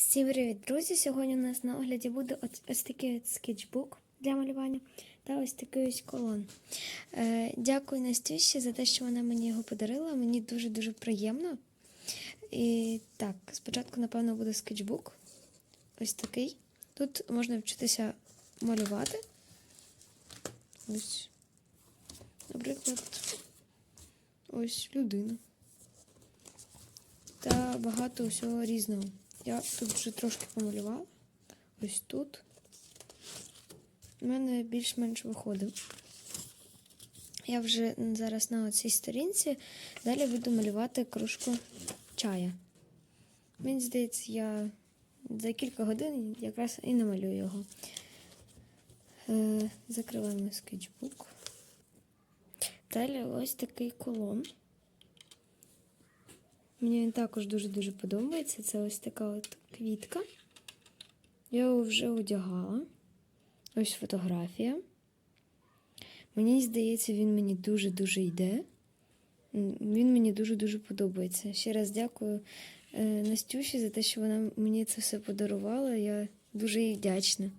Всім привіт, друзі! Сьогодні у нас на огляді буде ось, такий скетчбук для малювання та ось такий ось колон. Е, дякую Настюші за те, що вона мені його подарила. Мені дуже-дуже приємно. І так, спочатку, напевно, буде скетчбук. Ось такий. Тут можна вчитися малювати. Ось, наприклад, ось людина. Та багато всього різного. Я тут вже трошки помалювала. Ось тут. У мене більш-менш виходить. Я вже зараз на цій сторінці. Далі буду малювати кружку чая. Мені здається, я за кілька годин якраз і намалюю його. Е, закриваємо скетчбук. Далі ось такий колон. Мені він також дуже-дуже подобається. Це ось така от квітка. Я його вже одягала. Ось фотографія. Мені здається, він мені дуже-дуже йде. Він мені дуже-дуже подобається. Ще раз дякую е, Настюші за те, що вона мені це все подарувала. Я дуже їй вдячна.